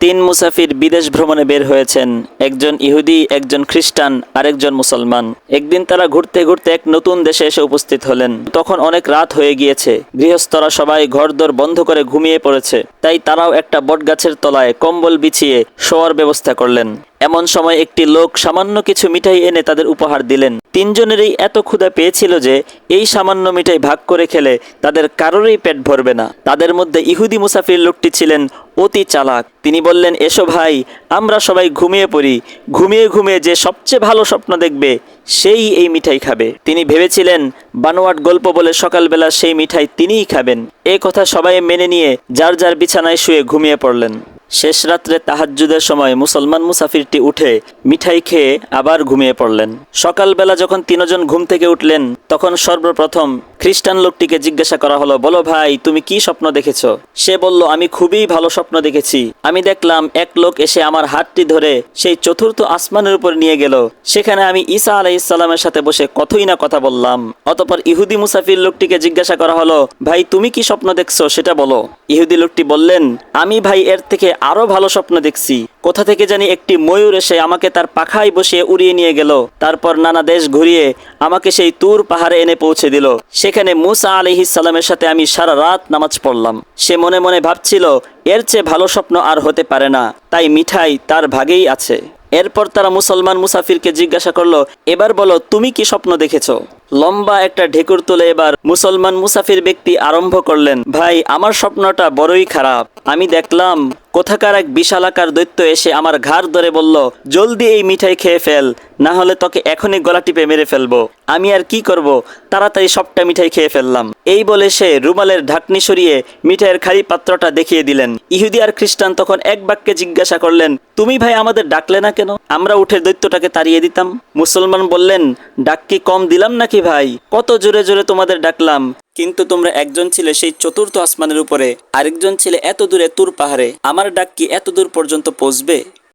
তিন মুসাফির বিদেশ ভ্রমণে বের হয়েছেন। একজন ইহুদি, একজন খ্রিস্টান, আরেকজন মুসলমান। একদিন তারা ঘুরতে ঘুরতে এক নতুন দেশে এসে উপস্থিত হলেন। তখন অনেক রাত হয়ে গিয়েছে। গৃহস্থরা সবাই ঘরদোর বন্ধ করে ঘুমিয়ে পড়েছে। তাই তারাও একটা বটগাছের তলায় কম্বল বিছিয়ে শোয়ার ব্যবস্থা করলেন। এমন সময় একটি লোক সামান্য কিছু মিঠাই এনে তাদের উপহার দিলেন। তিনজনেরই এত ক্ষুধা পেয়েছিল যে এই সামান্য মিঠাই ভাগ করে খেলে তাদের কারোরই পেট ভরবে না। তাদের মধ্যে ইহুদি মুসাফির লোকটি ছিলেন অতি চালাক। তিনি বললেন, এসো ভাই, আমরা সবাই ঘুমিয়ে পড়ি। ঘুমিয়ে ঘুমিয়ে যে সবচেয়ে ভালো স্বপ্ন দেখবে, সেই এই মিঠাই খাবে। তিনি ভেবেছিলেন, বানোয়াট গল্প বলে সকালবেলা সেই মিঠাই তিনিই খাবেন। এই কথা সবাই মেনে নিয়ে যার যার বিছানায় শুয়ে ঘুমিয়ে পড়লেন। শেষ রাত্রে তাহাজ্জুদের সময় মুসলমান মুসাফিরটি উঠে মিঠাই খেয়ে আবার ঘুমিয়ে পড়লেন। সকালবেলা যখন তিনজন ঘুম থেকে উঠলেন, তখন সর্বপ্রথম খ্রিস্টান লোকটিকে জিজ্ঞাসা করা হলো, বলো ভাই, তুমি কি স্বপ্ন দেখেছ? সে বলল, আমি খুবই ভালো স্বপ্ন দেখেছি। আমি দেখলাম এক লোক এসে আমার হাতটি ধরে সেই চতুর্থ আসমানের উপর নিয়ে গেল। সেখানে আমি ঈসা আলাইসাল্লামের সাথে বসে কতই না কথা বললাম। অতপর ইহুদি মুসাফির লোকটিকে জিজ্ঞাসা করা হলো, ভাই, তুমি কি স্বপ্ন দেখছ? সেটা বলো। ইহুদি লোকটি বললেন, আমি ভাই, এর থেকে আরও ভালো স্বপ্ন দেখছি। কোথা থেকে জানি একটি ময়ূর এসে আমাকে তার পাখায় বসিয়ে উড়িয়ে নিয়ে গেল। তারপর নানা দেশ ঘুরিয়ে আমাকে সেই তুর পাহাড়ে এনে পৌঁছে দিল। সেখানে মুসা আলিহিসাল্লামের সাথে আমি সারা রাত নামাজ পড়লাম। সে মনে মনে ভাবছিল, এর চেয়ে ভালো স্বপ্ন আর হতে পারে না। তাই মিঠাই তার ভাগেই আছে। এরপর তারা মুসলমান মুসাফিরকে জিজ্ঞাসা করল, এবার বলো, তুমি কি স্বপ্ন দেখেছ? লম্বা একটা ঢেকুর তুলে এবার মুসলমান মুসাফির ব্যক্তি আরম্ভ করলেন, ভাই, আমার স্বপ্নটা বড়ই খারাপ। আমি দেখলাম কোথাকার এক বিশালাকার দৈত্য এসে আমার ঘাড় ধরে বলল, জলদি এই মিঠাই খেয়ে ফেল, না হলে তোকে এখনই গলা টিপে মেরে ফেলব। আমি আর কি করব? তাড়াতাড়ি সবটা মিঠাই খেয়ে ফেললাম। এই বলে সে রুমালের ঢাকনি সরিয়ে মিঠাইয়ের খালি পাত্রটা দেখিয়ে দিলেন। ইহুদি আর খ্রিস্টান তখন এক বাক্যে জিজ্ঞাসা করলেন, তুমি ভাই আমাদের ডাকলে না কেন? আমরা উঠে দৈত্যটাকে তাড়িয়ে দিতাম। মুসলমান বললেন, ডাক কি কম দিলাম নাকি ভাই, কত জোরে জোরে তোমাদের ডাকলাম। কিন্তু তোমরা একজন ছিলে সেই চতুর্থ আসমানের উপরে, আরেকজন ছিলে এত দূরে তুর পাহাড়ে। আমার ডাক কি এত দূর পর্যন্ত পৌঁছবে?